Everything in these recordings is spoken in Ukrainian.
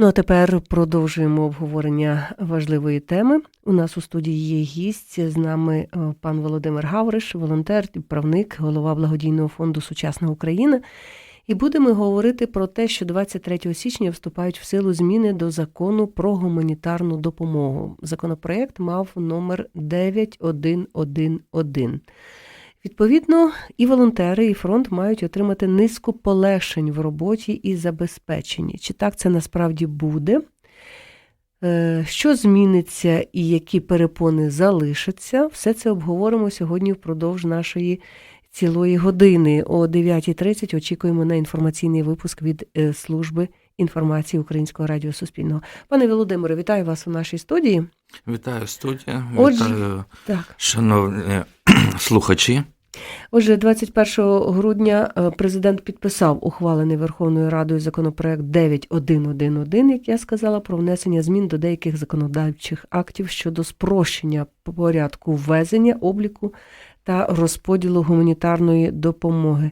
Ну а тепер продовжуємо обговорення важливої теми. У нас у студії є гість з нами е, пан Володимир Гавриш, волонтер, правник, голова благодійного фонду Сучасна Україна. І будемо говорити про те, що 23 січня вступають в силу зміни до закону про гуманітарну допомогу. Законопроект мав номер 9111. Відповідно, і волонтери, і фронт мають отримати низку полегшень в роботі і забезпеченні. Чи так це насправді буде? Е, Що зміниться і які перепони залишаться? Все це обговоримо сьогодні впродовж нашої цілої години. О 9.30 очікуємо на інформаційний випуск від е, служби інформації Українського радіо Суспільного. Пане Володимире, вітаю вас у нашій студії. Вітаю студія, Отже, вітаю, Так. шановні слухачі. Отже, 21 грудня е, президент підписав ухвалений Верховною Радою законопроект 9111, як я сказала, про внесення змін до деяких законодавчих актів щодо спрощення порядку ввезення, обліку та розподілу гуманітарної допомоги.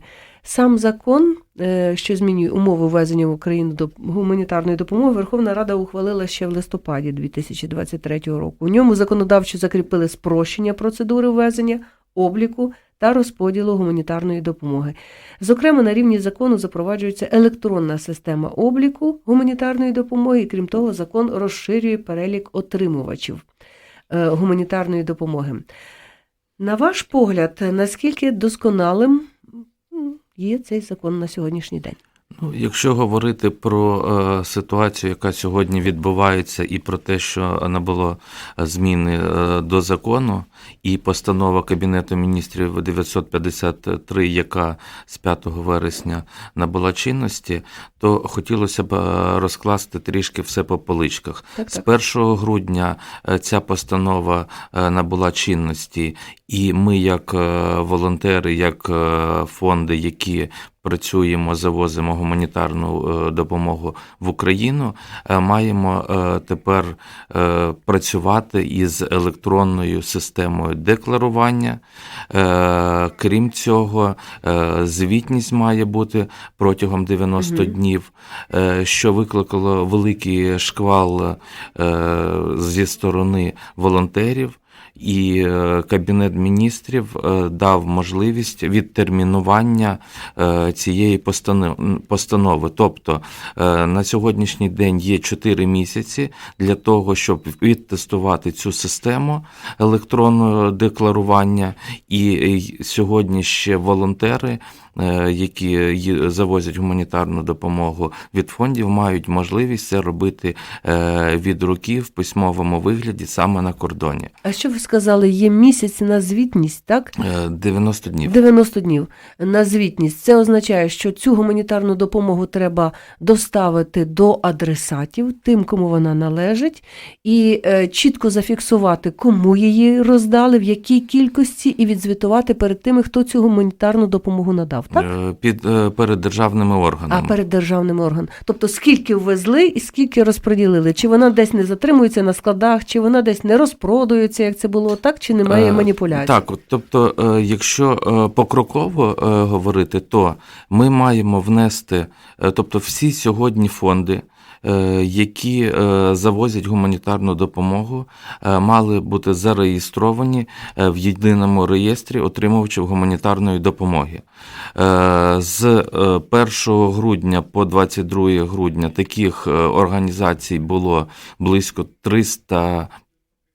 Сам закон, е, що змінює умови ввезення в Україну до гуманітарної допомоги, Верховна Рада ухвалила ще в листопаді 2023 року. У ньому законодавчо закріпили спрощення процедури ввезення, обліку та розподілу гуманітарної допомоги. Зокрема, на рівні закону запроваджується електронна система обліку гуманітарної допомоги, і крім того, закон розширює перелік отримувачів е, гуманітарної допомоги. На ваш погляд, наскільки досконалим є цей закон на сьогоднішній день? Ну, якщо говорити про е, ситуацію, яка сьогодні відбувається, і про те, що набуло зміни е, до закону, і постанова Кабінету міністрів 953, яка з 5 вересня набула чинності, то хотілося б е, розкласти трішки все по поличках. Так, З 1 грудня ця постанова набула чинності, і ми, як волонтери, як фонди, які працюємо, завозимо гуманітарну е, допомогу в Україну, е, маємо е, тепер працювати із електронною системою декларування. Крім цього, звітність має бути протягом 90 Мгм. днів, що викликало великий шквал зі сторони волонтерів. І е, Кабінет міністрів е, дав можливість відтермінування е, цієї постанов- постанови. Тобто на сьогоднішній день є 4 місяці для того, щоб відтестувати цю систему електронного декларування. І сьогодні ще волонтери, які завозять гуманітарну допомогу від фондів, мають можливість це робити е, від руки в письмовому вигляді саме на кордоні. А що ви сказали, є місяць на звітність, так? Е, 90 днів. 90 днів на звітність. Це означає, що цю гуманітарну допомогу треба доставити до адресатів, тим, кому вона належить, і е, чітко зафіксувати, кому її роздали, в якій кількості, і відзвітувати перед тими, хто цю гуманітарну допомогу надав. Так? Е, Під е, перед державними органами. А перед державним органом. Тобто скільки ввезли і скільки розподілили? Чи вона десь не затримується на складах, чи вона десь не розпродується, як це було так, чи немає Е, маніпуляцій? Так, тобто, якщо покроково говорити, то ми маємо внести, тобто всі сьогодні фонди. Е, Які е, завозять гуманітарну допомогу, е, мали бути зареєстровані в єдиному реєстрі отримувачів гуманітарної допомоги. З е, 1 грудня по 22 грудня таких організацій було близько 300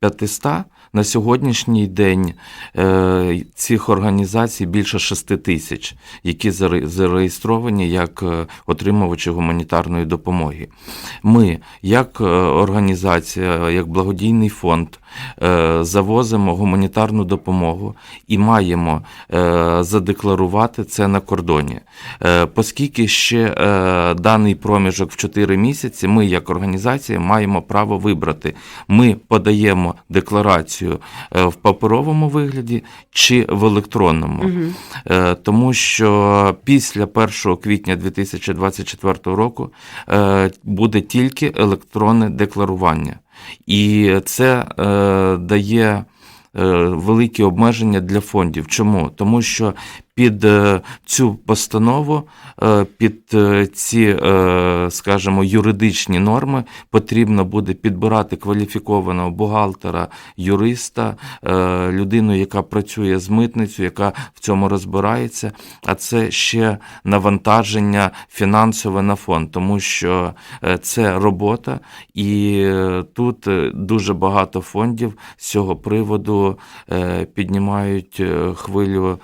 500. На сьогоднішній день е, цих організацій більше 6 тисяч, які заре- зареєстровані як е, отримувачі гуманітарної допомоги. Ми, як е, організація, як благодійний фонд, завозимо гуманітарну допомогу і маємо е, задекларувати це на кордоні. Е, Оскільки ще е, даний проміжок в 4 місяці, ми, як організація, маємо право вибрати. Ми подаємо декларацію е, в паперовому вигляді чи в електронному. Е, Тому що після 1 квітня 2024 року е, буде тільки електронне декларування. І це е, дає е, великі обмеження для фондів. Чому? Тому що під е, цю постанову, е, під е, ці, скажімо, юридичні норми потрібно буде підбирати кваліфікованого бухгалтера, юриста, людину, яка працює з митницею, яка в цьому розбирається. А це ще навантаження фінансове на фонд, тому що це робота, і тут дуже багато фондів з цього приводу піднімають хвилю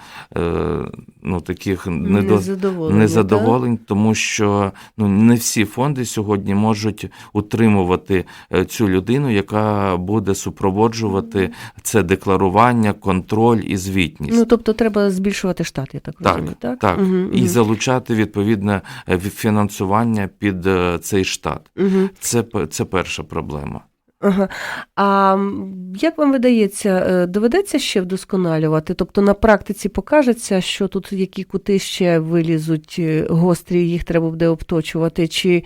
ну, таких недо... Незадоволені, незадоволень, тому що ну, не всі фонди сьогодні можуть утримувати е, цю людину, яка буде супроводжувати це декларування, контроль і звітність. Ну, тобто треба збільшувати штат, я так, розумію, так? так, Мгм, і мгм. залучати відповідне е, фінансування під е, цей штат. Мгм. Це, це перша проблема. А як вам видається, е, доведеться ще вдосконалювати? Тобто на практиці покажеться, що тут які кути ще вилізуть е, гострі, їх треба буде обточувати, чи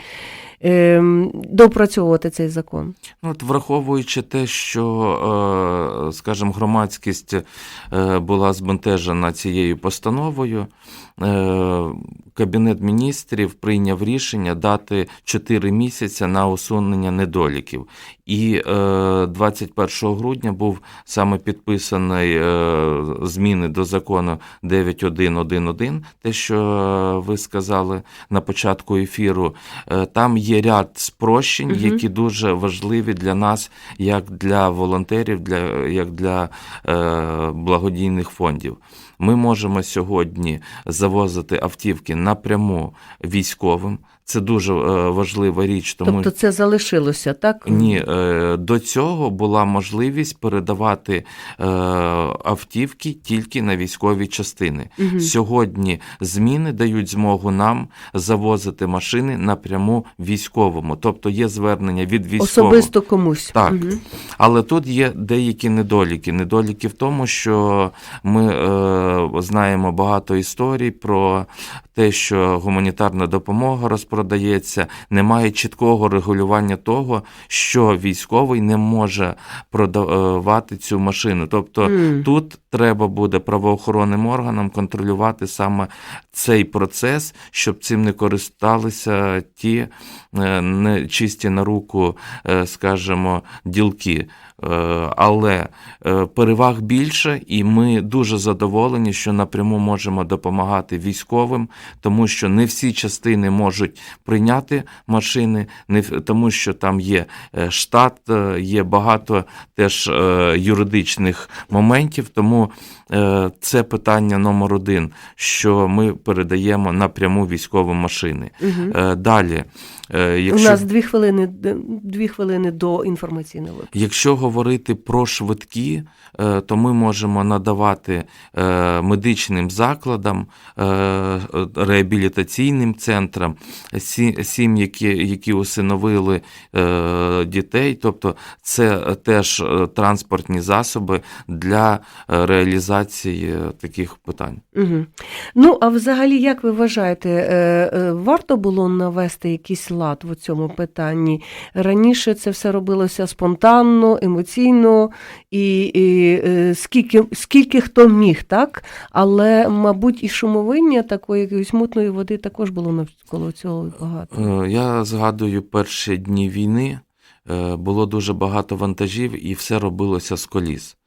ем, доопрацьовувати цей закон? Ну, от враховуючи те, що, е, скажімо, громадськість е, була збентежена цією постановою, е, Кабінет міністрів прийняв рішення дати 4 місяці на усунення недоліків. І е, 21 грудня був саме підписаний е, зміни до закону 9111, те, що е, ви сказали на початку ефіру. Е, Там є ряд спрощень, які дуже важливі для нас, як для волонтерів, для, як для е, благодійних фондів. Ми можемо сьогодні завозити автівки напряму військовим. Це дуже е, важлива річ, тому Тобто це залишилося, так? ні, е, до цього була можливість передавати е, автівки тільки на військові частини. Мгм. Сьогодні зміни дають змогу нам завозити машини напряму військовому, тобто є звернення від військового. Особисто комусь. Так. Мгм. Але тут є деякі недоліки. Недоліки в тому, що ми е, знаємо багато історій про те, що гуманітарна допомога розпродається, немає чіткого регулювання того, що військовий не може продавати цю машину. Тобто М. тут треба буде правоохоронним органам контролювати саме цей процес, щоб цим не користалися ті е, не чисті на руку, е, скажімо, ділки. Е, Але е, переваг більше, і ми дуже задоволені, що напряму можемо допомагати військовим, тому що не всі частини можуть прийняти машини, не тому що там є е, штат, є багато теж юридичних моментів. Тому це питання номер один, що ми передаємо напряму військовим машини. Е, Далі, е, У нас дві хвилини, дві хвилини до інформаційного випуску. Якщо говорити про швидкі, е, то ми можемо надавати е, медичним закладам, реабілітаційним центрам, сі- сім'ї, які, які усиновили дітей, тобто це теж транспортні засоби для реалізації таких питань. Угу. Ну, а взагалі, як ви вважаєте, варто було навести якийсь лад в цьому питанні? Раніше це все робилося спонтанно, емоційно, і, і е, скільки, скільки хто міг, так? Але, мабуть, і шумовиння такої якоїсь мутної води також було навколо цього багато. Е, Я згадую перші дні війни. е, Було дуже багато вантажів, і все робилося з коліс.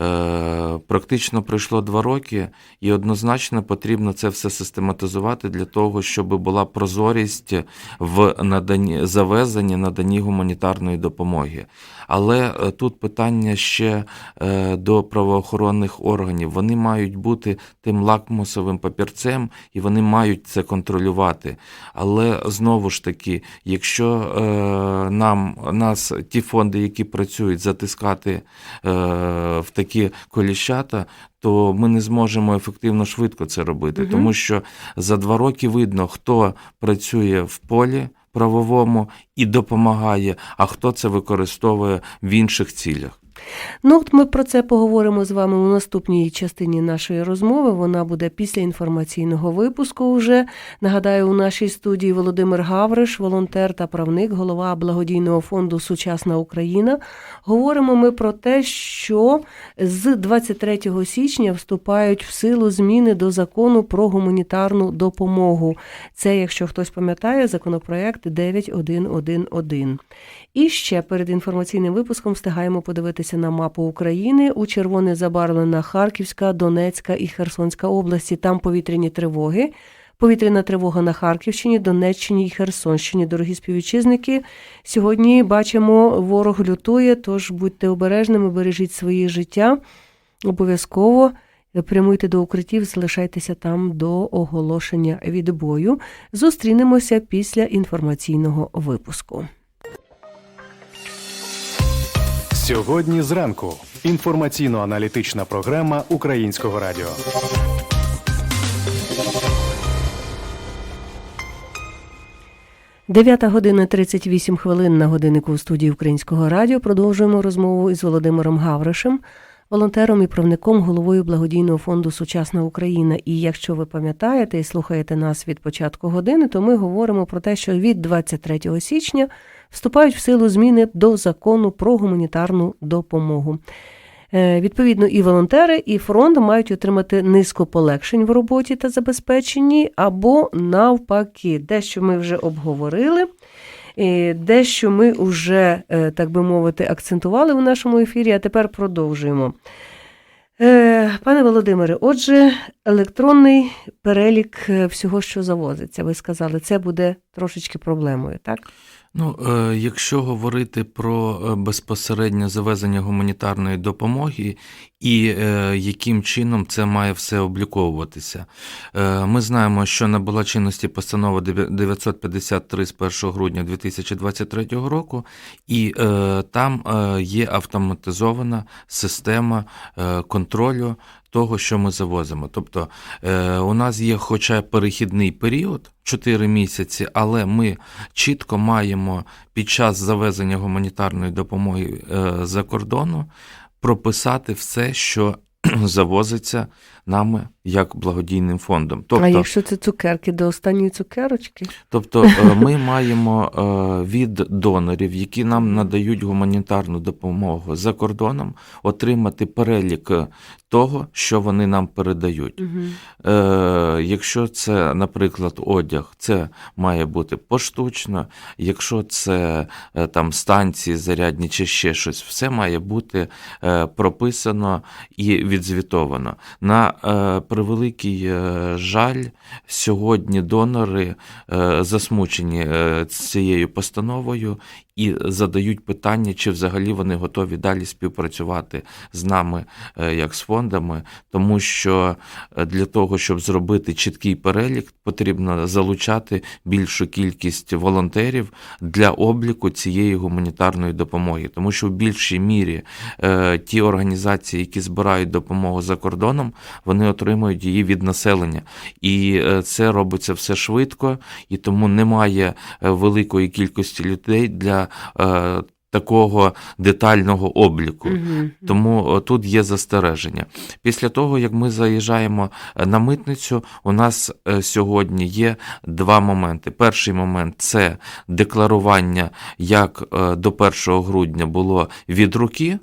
Е, Практично пройшло два роки, і однозначно потрібно це все систематизувати для того, щоб була прозорість в наданні завезенні, наданні гуманітарної допомоги. Але е, тут питання ще е, до правоохоронних органів. Вони мають бути тим лакмусовим папірцем, і вони мають це контролювати. Але знову ж таки, якщо е, нам нас ті фонди, які працюють, затискати в такі коліщата, то ми не зможемо ефективно швидко це робити, Мгм. тому що за два роки видно, хто працює в полі правовому і допомагає, а хто це використовує в інших цілях. Ну, от ми про це поговоримо з вами у наступній частині нашої розмови. Вона буде після інформаційного випуску. Вже нагадаю, у нашій студії Володимир Гавриш, волонтер та правник, голова благодійного фонду Сучасна Україна. Говоримо ми про те, що з 23 січня вступають в силу зміни до закону про гуманітарну допомогу. Це, якщо хтось пам'ятає, законопроект 9111. І ще перед інформаційним випуском встигаємо подивитися на мапу України. У червоне забарвлена Харківська, Донецька і Херсонська області. Там повітряні тривоги. Повітряна тривога на Харківщині, Донеччині і Херсонщині. Дорогі співвітчизники. Сьогодні бачимо, ворог лютує, тож будьте обережними, бережіть свої життя. Обов'язково прямуйте до укриттів, залишайтеся там до оголошення відбою. Зустрінемося після інформаційного випуску. Сьогодні зранку. Інформаційно-аналітична програма Українського радіо. Дев'ята година 38 хвилин на годиннику у студії Українського радіо. Продовжуємо розмову із Володимиром Гавришем, волонтером і правником головою благодійного фонду Сучасна Україна. І якщо ви пам'ятаєте і слухаєте нас від початку години, то ми говоримо про те, що від 23 січня вступають в силу зміни до закону про гуманітарну допомогу. Е, Відповідно, і волонтери, і фронт мають отримати низку полегшень в роботі та забезпеченні, або навпаки, дещо ми вже обговорили, дещо ми вже, е, так би мовити, акцентували у нашому ефірі, а тепер продовжуємо. Е, Пане Володимире, отже, електронний перелік е, всього, що завозиться, ви сказали, це буде трошечки проблемою, так? Ну, е, якщо говорити про е, безпосереднє завезення гуманітарної допомоги і е, яким чином це має все обліковуватися, ми знаємо, що набула чинності постанова 953 з 1 грудня 2023 року, і там є автоматизована система контролю того, що ми завозимо. Тобто е, у нас є хоча перехідний період 4 місяці, але ми чітко маємо під час завезення гуманітарної допомоги е, за кордону прописати все, що завозиться нами як благодійним фондом. Тобто, А якщо це цукерки до останньої цукерочки? Тобто е, ми маємо е, від донорів, які нам надають гуманітарну допомогу за кордоном, отримати перелік того, що вони нам передають. Угу. Якщо це, наприклад, одяг, це має бути поштучно. Якщо це там станції зарядні чи ще щось, все має бути прописано і відзвітовано. На превеликий е, жаль, сьогодні донори е, засмучені е, цією постановою і задають питання, чи взагалі вони готові далі співпрацювати з нами е, як з фондами, тому що е, для того, щоб зробити чіткий перелік, потрібно залучати більшу кількість волонтерів для обліку цієї гуманітарної допомоги, тому що в більшій мірі е, ті організації, які збирають допомогу за кордоном, вони отримують її від населення, і це робиться все швидко, і тому немає великої кількості людей для е, такого детального обліку. Угу. Тому е, тут є застереження. Після того, як ми заїжджаємо е, на митницю, у нас сьогодні є два моменти. Перший момент це декларування, як до 1 грудня було від руки.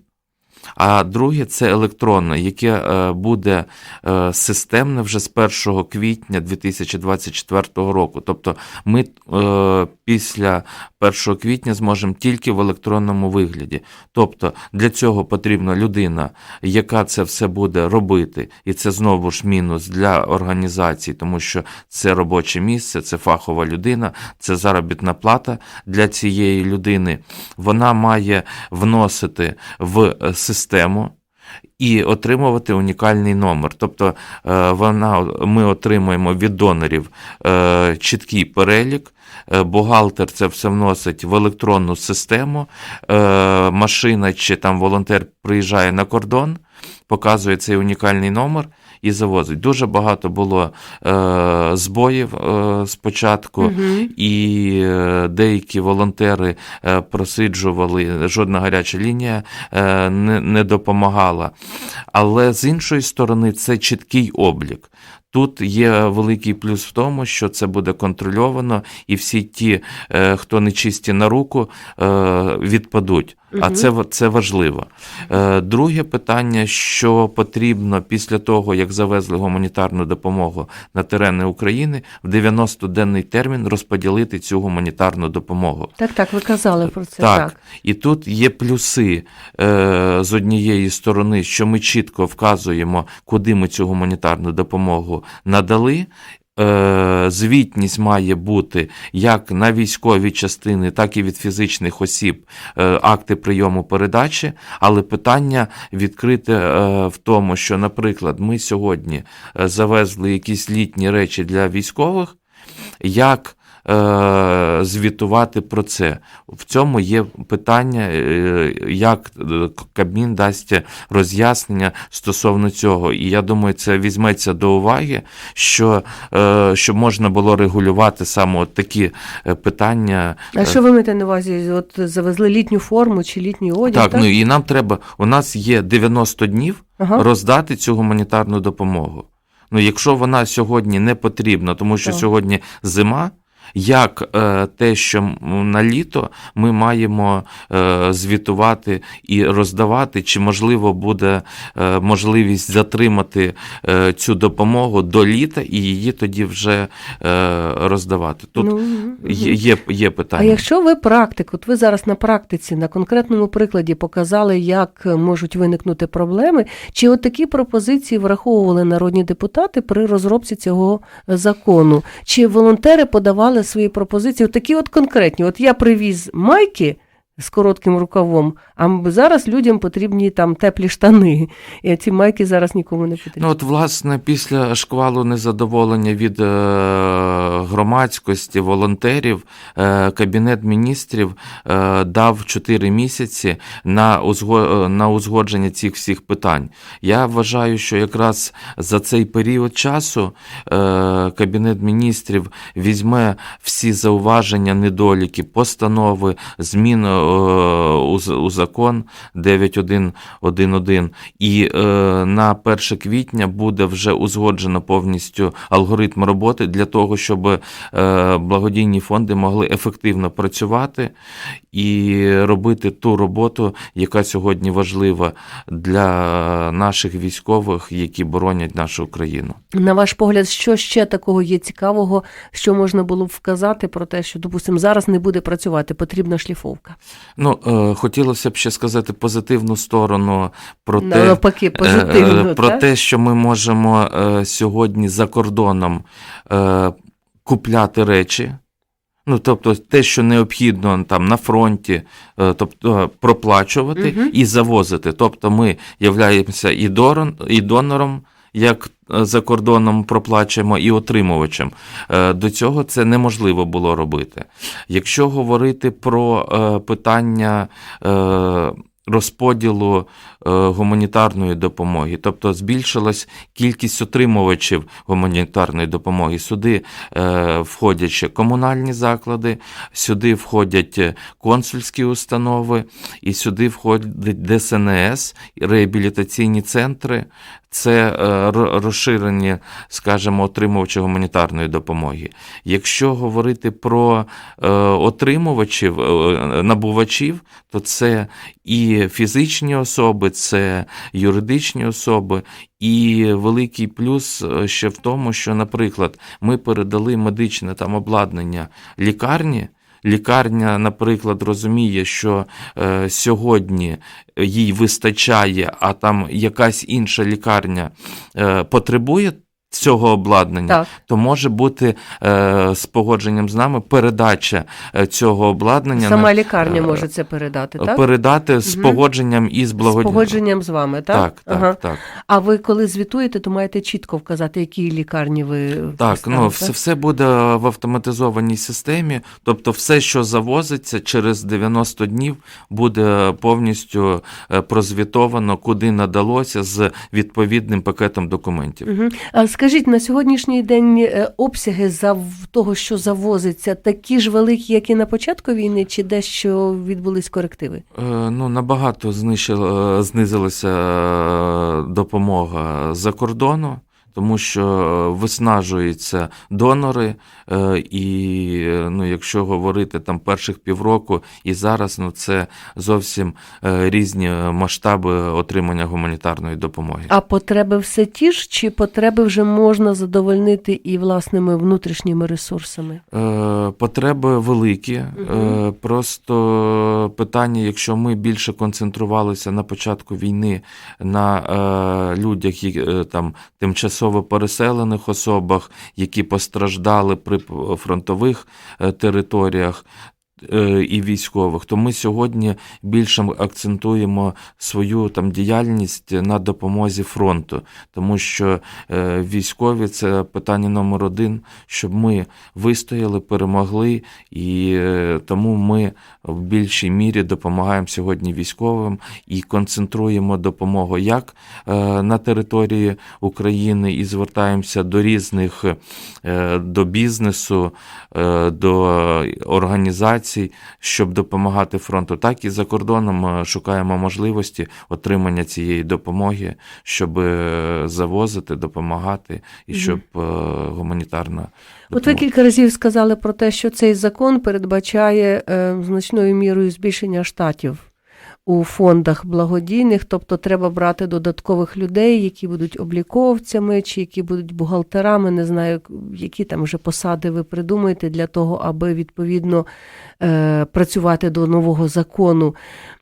А друге це електронне, яке е, буде е, системне вже з 1 квітня 2024 року. Тобто ми е, після 1 квітня зможемо тільки в електронному вигляді. Тобто для цього потрібна людина, яка це все буде робити, і це знову ж мінус для організації, тому що це робоче місце, це фахова людина, це заробітна плата для цієї людини. Вона має вносити в е, систему. І отримувати унікальний номер. Тобто е, вона, ми отримуємо від донорів е, чіткий перелік, е, бухгалтер це все вносить в електронну систему, машина чи там волонтер приїжджає на кордон, показує цей унікальний номер, і завозить. Дуже багато було е, збоїв е, спочатку, Мгм. і е, деякі волонтери е, просиджували, жодна гаряча лінія е, не, не допомагала. Але з іншої сторони, це чіткий облік. Тут є великий плюс в тому, що це буде контрольовано, і всі ті, е, хто не чисті на руку, е, відпадуть. А це, це важливо. Е, Друге питання, що потрібно після того, як завезли гуманітарну допомогу на терени України, в 90-денний термін розподілити цю гуманітарну допомогу. Так, так, ви казали про це. Так, Так. і тут є плюси е, з однієї сторони, що ми чітко вказуємо, куди ми цю гуманітарну допомогу надали. Е, звітність має бути як на військові частини, так і від фізичних осіб е, акти прийому передачі. Але питання відкрите е, в тому, що, наприклад, ми сьогодні завезли якісь літні речі для військових. Як звітувати про це? В цьому є питання, е, як е, Кабмін дасть роз'яснення стосовно цього. І я думаю, це візьметься до уваги, що е, щоб можна було регулювати саме от такі е, питання. А що ви маєте на увазі? От завезли літню форму чи літній одяг? Так, ну і нам треба. У нас є 90 днів Ага. роздати цю гуманітарну допомогу. Ну, якщо вона сьогодні не потрібна, тому що Так. сьогодні зима. Як е, те, що на літо ми маємо е, звітувати і роздавати, чи можливо буде е, можливість затримати цю допомогу до літа і її тоді вже роздавати? Тут Ну, є, є, є А якщо ви практик, от ви зараз на практиці, на конкретному прикладі показали, як можуть виникнути проблеми, чи от такі пропозиції враховували народні депутати при розробці цього закону? Чи волонтери подавали свої пропозиції? Такі от конкретні. От я привіз майки. З коротким рукавом, а зараз людям потрібні там теплі штани. І ці майки зараз нікому не потрібні. Ну, от, власне, після шквалу незадоволення від е, громадськості, волонтерів, е, Кабінет міністрів е, дав 4 місяці на, на узгодження цих всіх питань. Я вважаю, що якраз за цей період часу Кабінет міністрів візьме всі зауваження, недоліки, постанови, зміни е, у, з- у закон 9111 і е, на 1 квітня буде вже узгоджено повністю алгоритм роботи для того, щоб е, благодійні фонди могли ефективно працювати і робити ту роботу, яка сьогодні важлива для наших військових, які боронять нашу Україну. На ваш погляд, що ще такого є цікавого, що можна було б вказати про те, що, допустимо, зараз не буде працювати, потрібна шліфовка. Ну, е, хотілося б ще сказати позитивну сторону про те, Навпаки, Е, позитивно. е, Про так? те, що ми можемо е, сьогодні за кордоном е, купляти речі. Ну, тобто те, що необхідно там на фронті, е, тобто проплачувати Мгм. і завозити. Тобто ми являємося і, дорон, і донором, як е, за кордоном проплачуємо, і отримувачем. Е, До цього це неможливо було робити. Якщо говорити про е, питання розподілу е, гуманітарної допомоги, тобто збільшилась кількість отримувачів гуманітарної допомоги. Сюди е, входять комунальні заклади, сюди входять е, консульські установи, і сюди входить ДСНС, реабілітаційні центри. Це ро- розширені, скажімо, отримувачі гуманітарної допомоги. Якщо говорити про отримувачів, набувачів, то це і фізичні особи, це юридичні особи, і великий плюс е, ще в тому, що, наприклад, ми передали медичне там обладнання лікарні. Лікарня, наприклад, розуміє, що е, сьогодні їй вистачає, а там якась інша лікарня е, потребує цього обладнання, Так. то може бути е, з погодженням з нами передача е, цього обладнання Сама на, лікарня е, може це передати, так? передати з Мгм. погодженням із З благодійним. погодженням з вами, так? Так, так, Ага. так. А ви коли звітуєте, то маєте чітко вказати, які лікарні ви Так, ну все, все буде в автоматизованій системі. Тобто, все, що завозиться через 90 днів, буде повністю е, прозвітовано, куди надалося з відповідним пакетом документів. Угу. А скажіть, на сьогоднішній день е, обсяги зав... того, що завозиться, такі ж великі, як і на початку війни, чи дещо відбулись корективи? Е, Ну, набагато знищила, знизилася е, допомога за кордону, тому що е, виснажуються донори, е, і е, ну, якщо говорити там перших півроку і зараз, ну це зовсім різні масштаби отримання гуманітарної допомоги. А потреби все ті ж, чи потреби вже можна задовольнити і власними внутрішніми ресурсами? Потреби великі. Е, Просто питання, якщо ми більше концентрувалися на початку війни на людях, які, там тимчасово переселених особах, які постраждали при фронтових е, територіях. Е, І військових, то ми сьогодні більше акцентуємо свою там діяльність на допомозі фронту, тому що е, військові це питання номер один, щоб ми вистояли, перемогли, і е, тому ми в більшій мірі допомагаємо сьогодні військовим і концентруємо допомогу як на території України і звертаємося до різних до бізнесу, до організацій, щоб допомагати фронту, так і за кордоном ми шукаємо можливості отримання цієї допомоги, щоб е, завозити, допомагати і щоб е, гуманітарна От ви кілька разів сказали про те, що цей закон передбачає е, значною мірою збільшення штатів у фондах благодійних, тобто треба брати додаткових людей, які будуть обліковцями, чи які будуть бухгалтерами, не знаю, які там вже посади ви придумаєте для того, аби відповідно е, працювати до нового закону.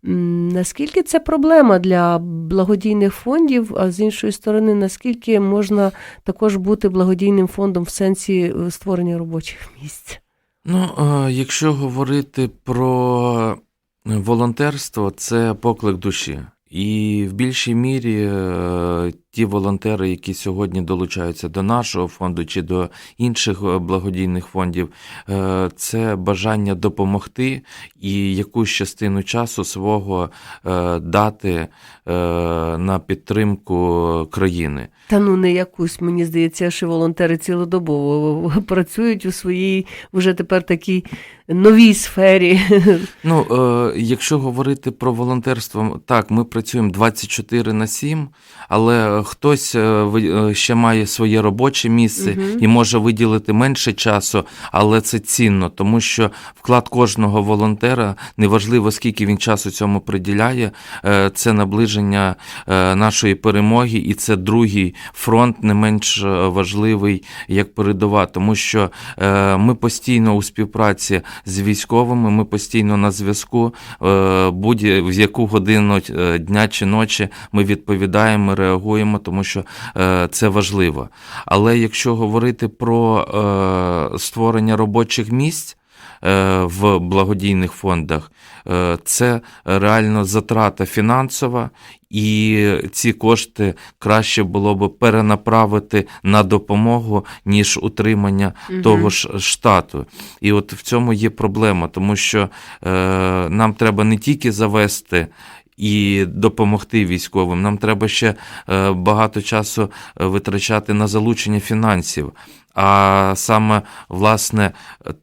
Наскільки це проблема для благодійних фондів, а з іншої сторони, наскільки можна також бути благодійним фондом в сенсі е, створення робочих місць? Ну, е, якщо говорити про волонтерство, це поклик душі. І в більшій мірі е, ті волонтери, які сьогодні долучаються до нашого фонду чи до інших е, благодійних фондів, е, це бажання допомогти і якусь частину часу свого е, дати на підтримку країни. Та ну не якусь, мені здається, що волонтери цілодобово працюють у своїй вже тепер такій новій сфері. Ну, якщо говорити про волонтерство, так, ми працюємо 24 на 7, але хтось е, е, ще має своє робоче місце Мгм. і може виділити менше часу, але це цінно, тому що вклад кожного волонтера, неважливо скільки він часу цьому приділяє, е, це наближення нашої перемоги, і це другий фронт, не менш важливий як передова, тому що ми постійно у співпраці з військовими, ми постійно на зв'язку. е, Будь-в яку годину дня чи ночі ми відповідаємо, реагуємо, тому що е, це важливо. Але якщо говорити про е, створення робочих місць. е, В благодійних фондах це реально затрата фінансова, і ці кошти краще було б перенаправити на допомогу, ніж утримання того ж штату. І от в цьому є проблема, тому що е, нам треба не тільки завести. І допомогти військовим. Нам треба ще е, багато часу е, витрачати на залучення фінансів. А саме власне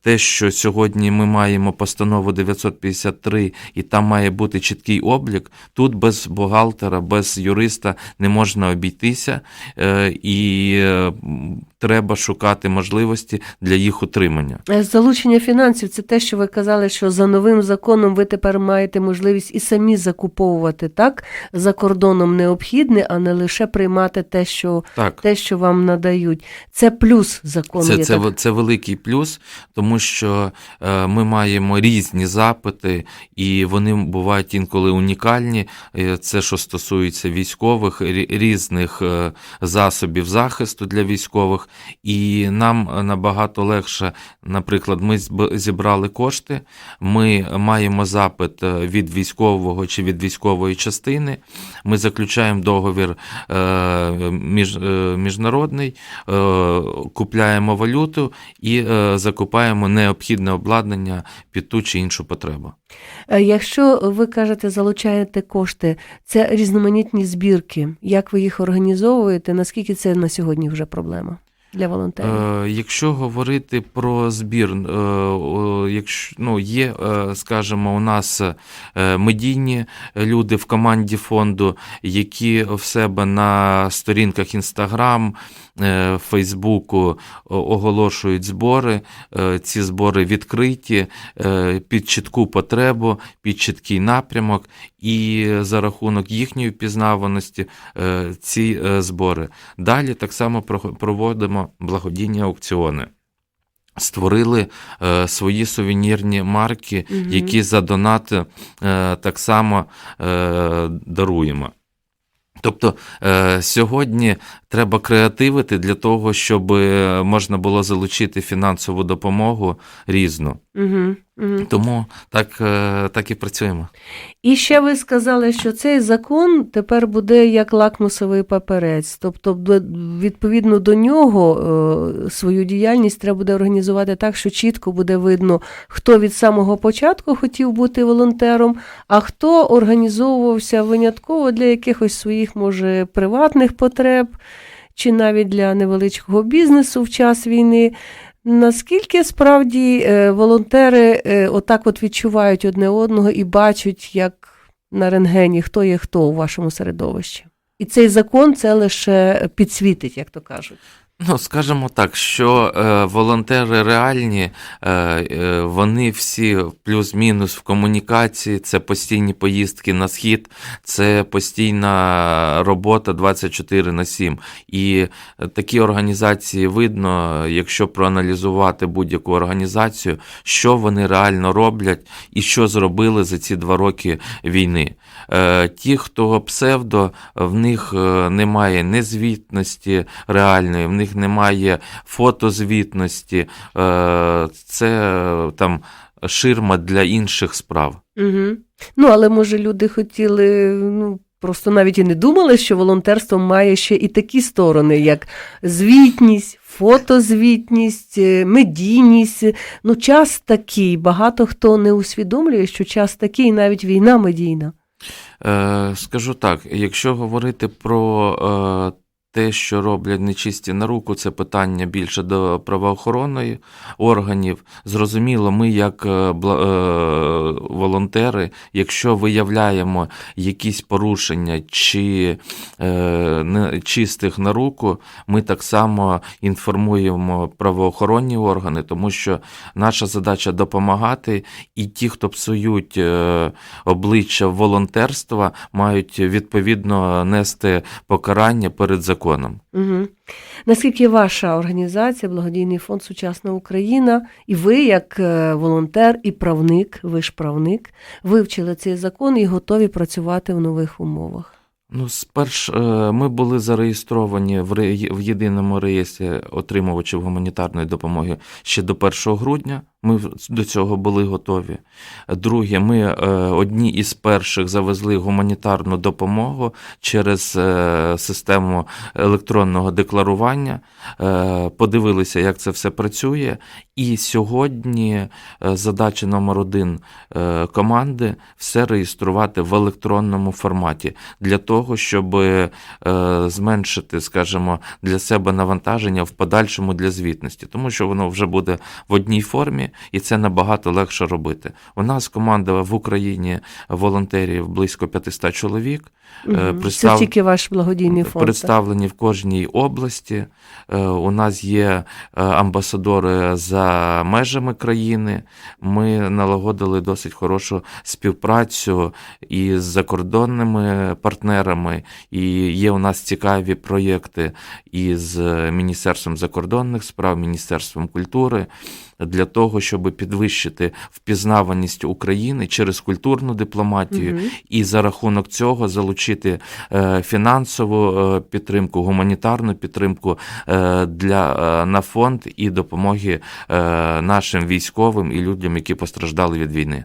те, що сьогодні ми маємо постанову 953, і там має бути чіткий облік. Тут без бухгалтера, без юриста не можна обійтися. Е, І треба шукати можливості для їх утримання. Е, Залучення фінансів це те, що ви казали, що за новим законом ви тепер маєте можливість і самі закуповувати так за кордоном необхідне, а не лише приймати те, що Так. те, що вам надають. Це плюс закону. Це, це, це великий плюс, тому що е, ми маємо різні запити, і вони бувають інколи унікальні. Е, Це що стосується військових, різних е, засобів захисту для військових. І нам е, набагато легше, наприклад, ми зібрали кошти, ми маємо запит е, від військового чи від військової частини. Ми заключаємо договір е, між, міжнародний, купляємо валюту і закупаємо необхідне обладнання під ту чи іншу потребу. Якщо ви кажете, залучаєте кошти, це різноманітні збірки. Як ви їх організовуєте? Наскільки це на сьогодні вже проблема для волонтерів? Е, Якщо говорити про збір, е, якщо ну, є, е, скажімо, у нас е, медійні люди в команді фонду, які в себе на сторінках Інстаграм, е, Фейсбуку оголошують збори. Е, Ці збори відкриті е, під чітку потребу, під чіткий напрямок, і за рахунок їхньої впізнаваності ці збори. Далі так само про- проводимо благодійні аукціони. Створили е, свої сувенірні марки, Мгм. які за донати е, так само е, даруємо. Тобто е, сьогодні треба креативити для того, щоб е, можна було залучити фінансову допомогу різну. Угу, угу. Тому так, е, так і працюємо. І ще ви сказали, що цей закон тепер буде як лакмусовий паперець. Тобто, відповідно до нього е, свою діяльність треба буде організувати так, що чітко буде видно, хто від самого початку хотів бути волонтером, а хто організовувався винятково для якихось своїх, може, приватних потреб, чи навіть для невеличкого бізнесу в час війни. Наскільки справді е, волонтери е, отак от відчувають одне одного і бачать, як на рентгені, хто є хто у вашому середовищі? І цей закон це лише підсвітить, як то кажуть. Ну, скажімо так, що е, волонтери реальні, е, е, вони всі плюс-мінус в комунікації, це постійні поїздки на схід, це постійна робота 24 на 7. І е, такі організації видно, якщо проаналізувати будь-яку організацію, що вони реально роблять і що зробили за ці два роки війни. Е, Ті, хто псевдо, в них е, немає незвітності реальної, в них немає фотозвітності, Е, це там ширма для інших справ. Угу. Ну, але може люди хотіли, ну. Просто навіть і не думали, що волонтерство має ще і такі сторони, як звітність, фотозвітність, медійність. Ну, час такий. Багато хто не усвідомлює, що час такий, навіть війна медійна. Е, Скажу так, якщо говорити про е, те, що роблять нечисті на руку, це питання більше до правоохоронної органів. Зрозуміло, ми, як е, е, волонтери, якщо виявляємо якісь порушення чи е, чистих на руку, ми так само інформуємо правоохоронні органи, тому що наша задача допомагати, і ті, хто псують обличчя волонтерства, мають відповідно нести покарання перед законом. Угу. Наскільки ваша організація, благодійний фонд Сучасна Україна, і ви, як е, волонтер і правник, ви ж правник, вивчили цей закон і готові працювати в нових умовах? Ну, сперш е, ми були зареєстровані в, в єдиному реєстрі отримувачів гуманітарної допомоги ще до 1 грудня. Ми до цього були готові. Друге, ми е, одні із перших завезли гуманітарну допомогу через е, систему електронного декларування, е, подивилися, як це все працює. І сьогодні задача номер один команди все реєструвати в електронному форматі для того, щоб зменшити, скажімо, для себе навантаження в подальшому для звітності, тому що воно вже буде в одній формі, Україні, і це набагато легше робити. У нас команда в Україні волонтерів близько 500 чоловік. Мгм. Це тільки ваш благодійний фонд. так? представлені в кожній області. Е, У нас є е, амбасадори за межами країни. Ми налагодили досить хорошу співпрацю із закордонними партнерами, і є у нас цікаві проєкти із Міністерством закордонних справ, Міністерством культури. Для того, щоб підвищити впізнаваність України через культурну дипломатію, угу. і за рахунок цього залучити е, фінансову е, підтримку, гуманітарну підтримку е, для на фонд і допомоги нашим військовим і людям, які постраждали від війни.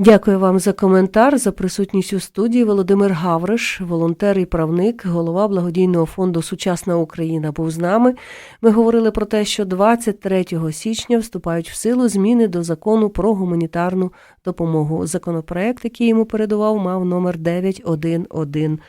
Дякую вам за коментар, за присутність у студії. Володимир Гавриш, волонтер і правник, голова благодійного фонду Сучасна Україна був з нами. Ми говорили про те, що 23 січня вступають в силу зміни до закону про гуманітарну допомогу. Законопроект, який йому передував, мав номер 9111.